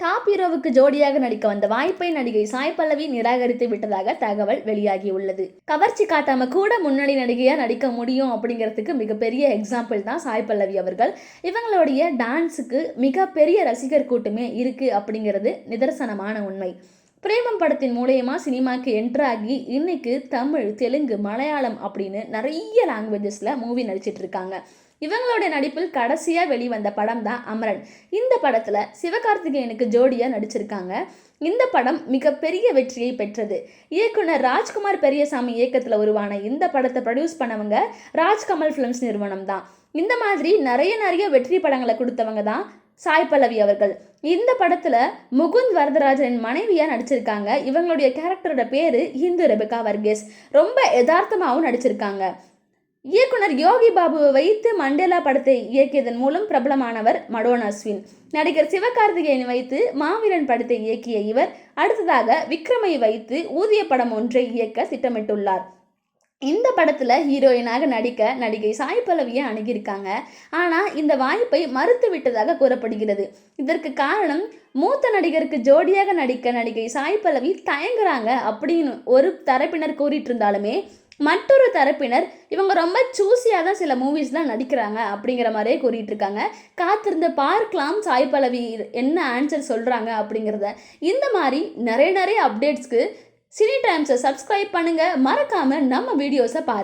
Top ஹீரோவுக்கு ஜோடியாக நடிக்க வந்த வாய்ப்பை நடிகை சாய் பல்லவி நிராகரித்து விட்டதாக தகவல் வெளியாகியுள்ளது. கவர்ச்சி காட்டாம கூட முன்னணி நடிகையா நடிக்க முடியும் அப்படிங்கிறதுக்கு மிகப்பெரிய எக்ஸாம்பிள் தான் சாய் பல்லவி அவர்கள். இவங்களுடைய டான்ஸுக்கு மிகப்பெரிய ரசிகர் கூட்டமே இருக்கு அப்படிங்கிறது நிதர்சனமான உண்மை. பிரேமம் படத்தின் மூலயமா சினிமாக்கு என்ட்ராகி இன்னைக்கு தமிழ் தெலுங்கு மலையாளம் அப்படின்னு நிறைய லாங்குவேஜஸில் மூவி நடிச்சிட்டு இருக்காங்க. இவங்களுடைய நடிப்பில் கடைசியாக வெளிவந்த படம் தான் அமரன். இந்த படத்தில் சிவகார்த்திகேயனுக்கு ஜோடியாக நடிச்சிருக்காங்க. இந்த படம் மிகப்பெரிய வெற்றியை பெற்றது. இயக்குனர் ராஜ்குமார் பெரியசாமி இயக்கத்தில் உருவான இந்த படத்தை ப்ரொடியூஸ் பண்ணவங்க ராஜ்கமல் ஃபிலிம்ஸ் நிறுவனம் தான். இந்த மாதிரி நிறைய நிறைய வெற்றி படங்களை கொடுத்தவங்க தான் சாய் பல்லவி அவர்கள். இந்த படத்தில் முகுந்த் வரதராஜனின் மனைவியாக நடிச்சிருக்காங்க. இவங்களுடைய கேரக்டரோட பேர் இந்து ரெபிகா வர்கேஸ். ரொம்ப யதார்த்தமாகவும் நடிச்சிருக்காங்க. இயக்குனர் யோகி பாபுவை வைத்து மண்டேலா படத்தை இயக்கியதன் மூலம் பிரபலமானவர் மடோன் அஸ்வின். நடிகர் சிவகார்த்திகேயனை வைத்து மாவீரன் படத்தை இயக்கிய இவர் அடுத்ததாக விக்ரமை வைத்து ஊதிய படம் ஒன்றை இயக்க திட்டமிட்டுள்ளார். இந்த படத்தில் ஹீரோயினாக நடிக்க நடிகை சாய் பல்லவியை அணுகியிருக்காங்க. ஆனால் இந்த வாய்ப்பை மறுத்து விட்டதாக கூறப்படுகிறது. இதற்கு காரணம் மூத்த நடிகருக்கு ஜோடியாக நடிக்க நடிகை சாய் பல்லவி தயங்குறாங்க அப்படின்னு ஒரு தரப்பினர் கூறிட்டு இருந்தாலுமே மற்றொரு தரப்பினர் இவங்க ரொம்ப சூஸியாக தான் சில மூவிஸ் தான் நடிக்கிறாங்க அப்படிங்கிற மாதிரியே கூறிட்டு இருக்காங்க காத்திருந்து பார்க்கலாம் சாய் பல்லவி என்ன ஆன்சர் சொல்கிறாங்க அப்படிங்கிறத. இந்த மாதிரி நிறைய நிறைய அப்டேட்ஸ்க்கு சினி டைம்ஸை சப்ஸ்கிரைப் பண்ணுங்கள் மறக்காமல் நம்ம வீடியோஸை பாருங்கள்